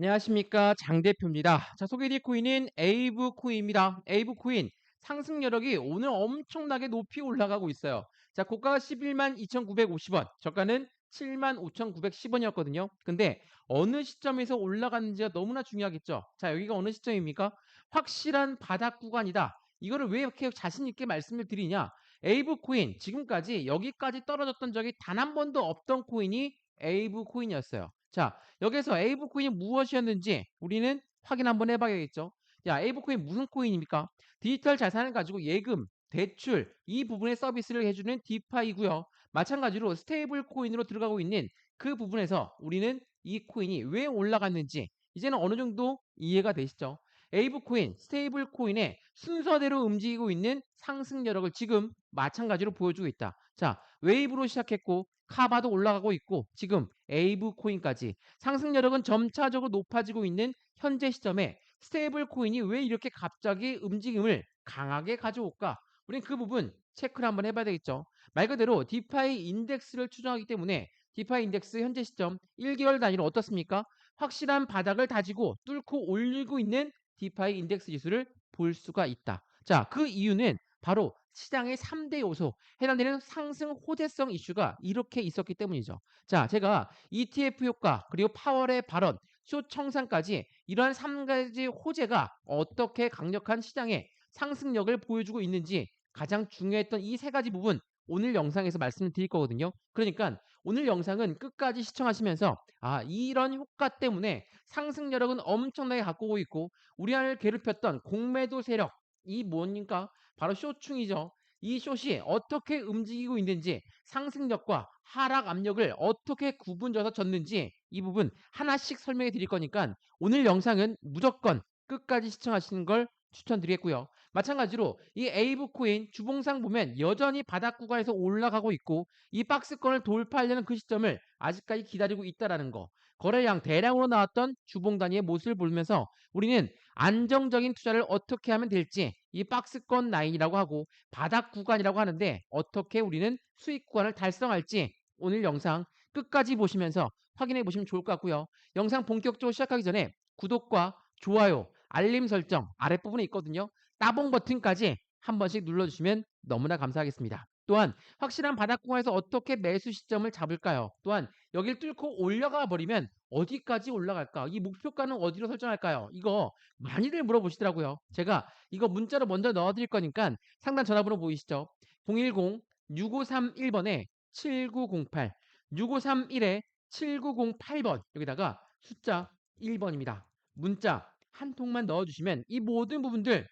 안녕하십니까 장 대표입니다. 자 소개해드릴 코인은 에이브 코인입니다. 에이브 코인 상승 여력이 오늘 엄청나게 높이 올라가고 있어요. 자 고가가 11만 2,950원, 저가는 7만 5,910원이었거든요. 근데 어느 시점에서 올라갔는지가 너무나 중요하겠죠. 자 여기가 어느 시점입니까? 확실한 바닥 구간이다. 이거를 왜 이렇게 자신 있게 말씀을 드리냐? 에이브 코인 지금까지 여기까지 떨어졌던 적이 단 한 번도 없던 코인이 에이브 코인이었어요. 자, 여기서 에이브 코인이 무엇이었는지 우리는 확인 한번 해봐야겠죠. 야, 에이브 코인 무슨 코인입니까? 디지털 자산을 가지고 예금, 대출 이 부분의 서비스를 해주는 디파이고요. 마찬가지로 스테이블 코인으로 들어가고 있는 그 부분에서 우리는 이 코인이 왜 올라갔는지 이제는 어느 정도 이해가 되시죠? 에이브 코인, 스테이블 코인의 순서대로 움직이고 있는 상승 여력을 지금 마찬가지로 보여주고 있다. 자, 웨이브로 시작했고 카바도 올라가고 있고 지금 에이브 코인까지 상승 여력은 점차적으로 높아지고 있는 현재 시점에 스테이블 코인이 왜 이렇게 갑자기 움직임을 강하게 가져올까? 우린 그 부분 체크를 한번 해봐야 되겠죠. 말 그대로 디파이 인덱스를 추정하기 때문에 디파이 인덱스 현재 시점 1개월 단위로 어떻습니까? 확실한 바닥을 다지고 뚫고 올리고 있는 디파이 인덱스 지수를 볼 수가 있다. 자, 그 이유는 바로 시장의 3대 요소, 해당되는 상승 호재성 이슈가 이렇게 있었기 때문이죠. 자, 제가 ETF 효과, 그리고 파월의 발언, 쇼 청산까지 이러한 3가지 호재가 어떻게 강력한 시장의 상승력을 보여주고 있는지 가장 중요했던 이 세 가지 부분 오늘 영상에서 말씀을 드릴 거거든요. 그러니까 오늘 영상은 끝까지 시청하시면서 아 이런 효과 때문에 상승 여력은 엄청나게 갖고 오고 있고 우리를 괴롭혔던 공매도 세력 이 뭐니까 바로 쇼충이죠. 이 숏이 어떻게 움직이고 있는지 상승력과 하락 압력을 어떻게 구분져서 졌는지 이 부분 하나씩 설명해 드릴 거니까 오늘 영상은 무조건 끝까지 시청하시는 걸 추천드리겠고요. 마찬가지로 이 에이브 코인 주봉상 보면 여전히 바닥 구간에서 올라가고 있고 이 박스권을 돌파하려는 그 시점을 아직까지 기다리고 있다라는 거. 거래량 대량으로 나왔던 주봉 단위의 모습을 보면서 우리는 안정적인 투자를 어떻게 하면 될지 이 박스권 라인이라고 하고 바닥 구간이라고 하는데 어떻게 우리는 수익 구간을 달성할지 오늘 영상 끝까지 보시면서 확인해 보시면 좋을 것 같고요. 영상 본격적으로 시작하기 전에 구독과 좋아요, 알림 설정 아랫부분에 있거든요. 따봉 버튼까지 한 번씩 눌러주시면 너무나 감사하겠습니다. 또한 확실한 바닥 구간에서 어떻게 매수 시점을 잡을까요? 또한 여길 뚫고 올라가 버리면 어디까지 올라갈까? 이 목표가는 어디로 설정할까요? 이거 많이들 물어보시더라고요. 제가 이거 문자로 먼저 넣어드릴 거니까 상단 전화번호 보이시죠? 010-6531번에 7908 6531에 7908번 여기다가 숫자 1번입니다. 문자 한 통만 넣어주시면 이 모든 부분들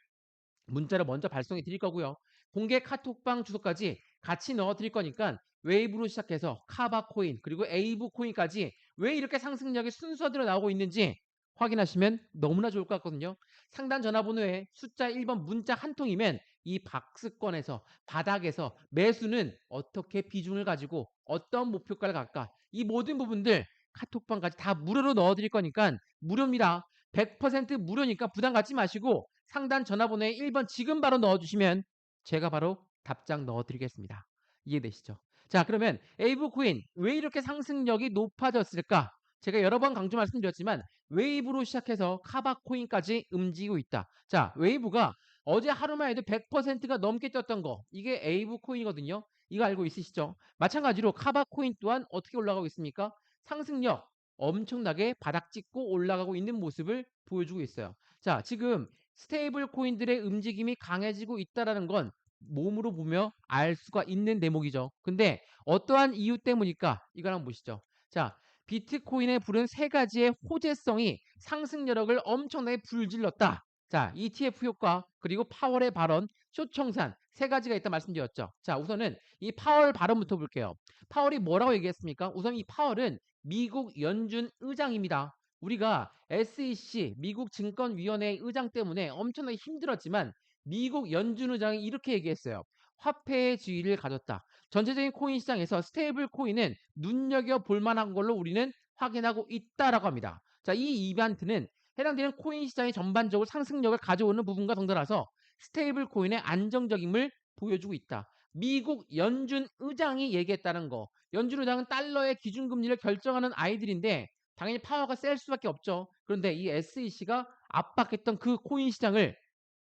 문자로 먼저 발송해 드릴 거고요. 공개 카톡방 주소까지 같이 넣어 드릴 거니까 웨이브로 시작해서 카바코인 그리고 에이브 코인까지 왜 이렇게 상승력이 순서대로 나오고 있는지 확인하시면 너무나 좋을 것 같거든요. 상단 전화번호에 숫자 1번 문자 한 통이면 이 박스권에서 바닥에서 매수는 어떻게 비중을 가지고 어떤 목표가를 갈까 이 모든 부분들 카톡방까지 다 무료로 넣어드릴 거니까 무료입니다. 100% 무료니까 부담 갖지 마시고 상단 전화번호에 1번 지금 바로 넣어주시면 제가 바로 답장 넣어드리겠습니다. 이해되시죠? 자 그러면 에이브 코인 왜 이렇게 상승력이 높아졌을까? 제가 여러 번 강조 말씀드렸지만 웨이브로 시작해서 카바코인까지 움직이고 있다. 자 웨이브가 어제 하루만 해도 100%가 넘게 떴던 거 이게 에이브 코인이거든요. 이거 알고 있으시죠? 마찬가지로 카바코인 또한 어떻게 올라가고 있습니까? 상승력 엄청나게 바닥 찍고 올라가고 있는 모습을 보여주고 있어요. 자, 지금 스테이블 코인들의 움직임이 강해지고 있다라는 건 몸으로 보며 알 수가 있는 대목이죠. 근데 어떠한 이유 때문일까? 이걸 한번 보시죠. 자, 비트코인에 부른 세 가지의 호재성이 상승 여력을 엄청나게 불질렀다. 자, ETF 효과, 그리고 파월의 발언, 쇼청산 세 가지가 있다 말씀드렸죠. 자, 우선은 이 파월 발언부터 볼게요. 파월이 뭐라고 얘기했습니까? 우선 이 파월은 미국 연준 의장입니다. 우리가 SEC 미국 증권위원회 의장 때문에 엄청나게 힘들었지만 미국 연준 의장이 이렇게 얘기했어요. 화폐의 지위를 가졌다. 전체적인 코인 시장에서 스테이블 코인은 눈여겨 볼 만한 걸로 우리는 확인하고 있다라고 합니다. 자, 이 이벤트는 해당되는 코인 시장의 전반적으로 상승력을 가져오는 부분과 덩달아서 스테이블 코인의 안정적임을 보여주고 있다. 미국 연준 의장이 얘기했다는 거. 연준 의장은 달러의 기준금리를 결정하는 아이들인데 당연히 파워가 셀 수밖에 없죠. 그런데 이 SEC가 압박했던 그 코인 시장을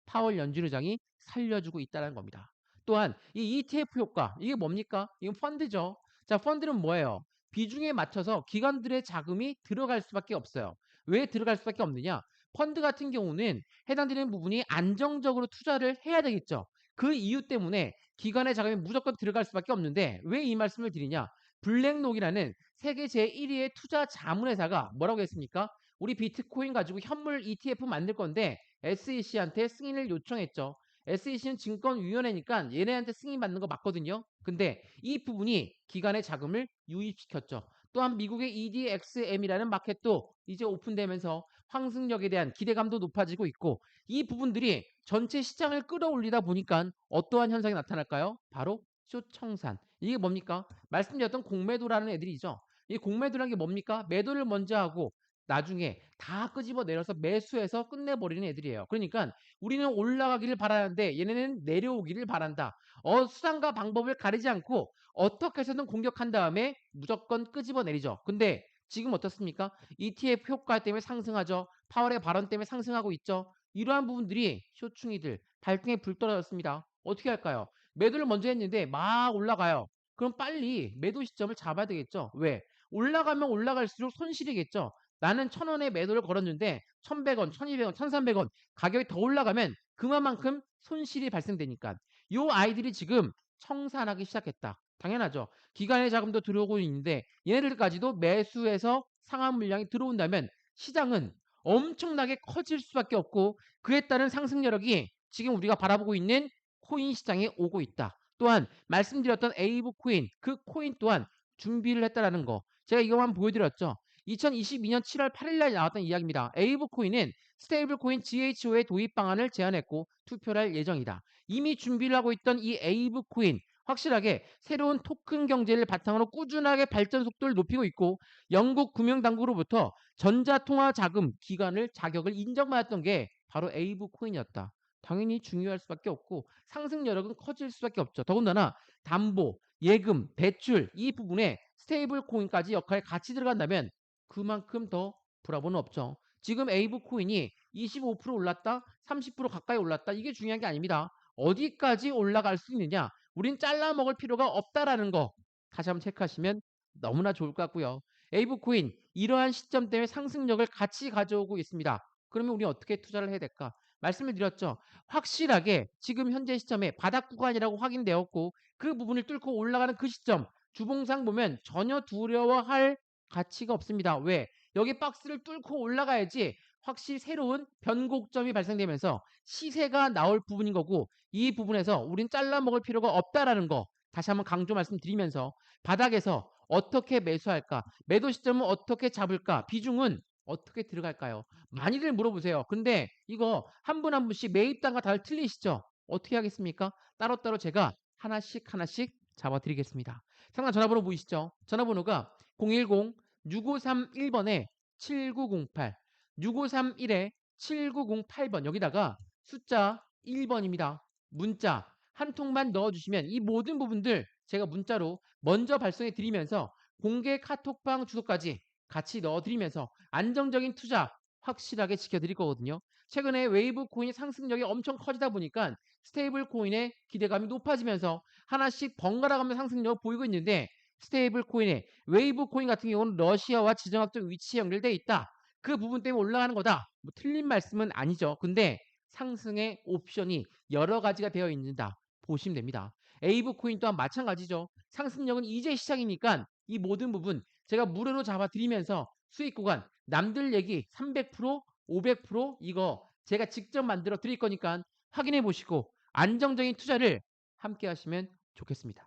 파월 연준 의장이 살려주고 있다는 겁니다. 또한 이 ETF 효과 이게 뭡니까? 이건 펀드죠. 자, 펀드는 뭐예요? 비중에 맞춰서 기관들의 자금이 들어갈 수밖에 없어요. 왜 들어갈 수밖에 없느냐? 펀드 같은 경우는 해당되는 부분이 안정적으로 투자를 해야 되겠죠. 그 이유 때문에 기관의 자금이 무조건 들어갈 수밖에 없는데 왜 이 말씀을 드리냐? 블랙록이라는 세계 제1위의 투자 자문회사가 뭐라고 했습니까? 우리 비트코인 가지고 현물 ETF 만들 건데 SEC한테 승인을 요청했죠. SEC는 증권위원회니까 얘네한테 승인 받는 거 맞거든요. 근데 이 부분이 기관의 자금을 유입시켰죠. 또한 미국의 EDXM이라는 마켓도 이제 오픈되면서 황승력에 대한 기대감도 높아지고 있고 이 부분들이 전체 시장을 끌어올리다 보니까 어떠한 현상이 나타날까요? 바로 쇼청산. 이게 뭡니까? 말씀드렸던 공매도라는 애들이죠. 이 공매도라는 게 뭡니까? 매도를 먼저 하고 나중에 다 끄집어 내려서 매수해서 끝내버리는 애들이에요. 그러니까 우리는 올라가기를 바라는데 얘네는 내려오기를 바란다. 어, 수단과 방법을 가리지 않고 어떻게 해서든 공격한 다음에 무조건 끄집어 내리죠. 근데 지금 어떻습니까? ETF 효과 때문에 상승하죠. 파월의 발언 때문에 상승하고 있죠. 이러한 부분들이 쇼충이들 발등에 불 떨어졌습니다. 어떻게 할까요? 매도를 먼저 했는데 막 올라가요. 그럼 빨리 매도 시점을 잡아야 되겠죠. 왜? 올라가면 올라갈수록 손실이겠죠. 나는 천 원에 매도를 걸었는데 천백 원, 천이백 원, 천삼백 원 가격이 더 올라가면 그만큼 손실이 발생되니까 요 아이들이 지금 청산하기 시작했다. 당연하죠. 기관의 자금도 들어오고 있는데 얘네들까지도 매수해서 상한 물량이 들어온다면 시장은 엄청나게 커질 수밖에 없고 그에 따른 상승 여력이 지금 우리가 바라보고 있는 코인 시장에 오고 있다. 또한 말씀드렸던 에이브 코인 그 코인 또한 준비를 했다라는 거 제가 이것만 보여드렸죠. 2022년 7월 8일 날 나왔던 이야기입니다. 에이브 코인은 스테이블 코인 GHO의 도입 방안을 제안했고 투표를 할 예정이다. 이미 준비를 하고 있던 이 에이브 코인 확실하게 새로운 토큰 경제를 바탕으로 꾸준하게 발전 속도를 높이고 있고 영국 금융당국으로부터 전자통화 자금 기관을 자격을 인정받았던 게 바로 에이브 코인이었다. 당연히 중요할 수밖에 없고 상승 여력은 커질 수밖에 없죠. 더군다나 담보, 예금, 대출 이 부분에 스테이블 코인까지 역할에 같이 들어간다면 그만큼 더 브라보는 없죠. 지금 에이브 코인이 25% 올랐다, 30% 가까이 올랐다. 이게 중요한 게 아닙니다. 어디까지 올라갈 수 있느냐? 우린 잘라 먹을 필요가 없다라는 거 다시 한번 체크하시면 너무나 좋을 것 같고요. 에이브 코인 이러한 시점 때문에 상승력을 같이 가져오고 있습니다. 그러면 우리 어떻게 투자를 해야 될까? 말씀을 드렸죠. 확실하게 지금 현재 시점에 바닥 구간이라고 확인되었고 그 부분을 뚫고 올라가는 그 시점 주봉상 보면 전혀 두려워할 가치가 없습니다. 왜? 여기 박스를 뚫고 올라가야지 확실히 새로운 변곡점이 발생되면서 시세가 나올 부분인 거고 이 부분에서 우린 잘라 먹을 필요가 없다라는 거 다시 한번 강조 말씀드리면서 바닥에서 어떻게 매수할까? 매도 시점은 어떻게 잡을까? 비중은 어떻게 들어갈까요? 많이들 물어보세요. 근데 이거 한 분한 분씩 매입단과 다들 틀리시죠? 어떻게 하겠습니까? 따로따로 제가 하나씩 하나씩 잡아드리겠습니다. 상단 전화번호 보이시죠? 전화번호가 010-6531번에 7908 6531에 7908번 여기다가 숫자 1번입니다. 문자 한 통만 넣어주시면 이 모든 부분들 제가 문자로 먼저 발송해 드리면서 공개 카톡방 주소까지 같이 넣어드리면서 안정적인 투자 확실하게 지켜드릴 거거든요. 최근에 웨이브 코인 상승력이 엄청 커지다 보니까 스테이블 코인의 기대감이 높아지면서 하나씩 번갈아 가면서 상승력을 보이고 있는데 스테이블 코인의 웨이브 코인 같은 경우는 러시아와 지정학적 위치에 연결되어 있다. 그 부분 때문에 올라가는 거다. 뭐 틀린 말씀은 아니죠. 근데 상승의 옵션이 여러 가지가 되어 있는다. 보시면 됩니다. 에이브 코인 또한 마찬가지죠. 상승력은 이제 시작이니까 이 모든 부분 제가 무료로 잡아드리면서 수익 구간 남들 얘기 300% 500% 이거 제가 직접 만들어 드릴 거니까 확인해 보시고 안정적인 투자를 함께 하시면 좋겠습니다.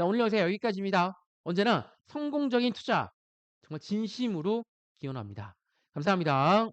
자 오늘 영상 여기까지입니다. 언제나 성공적인 투자 정말 진심으로 기원합니다. 감사합니다.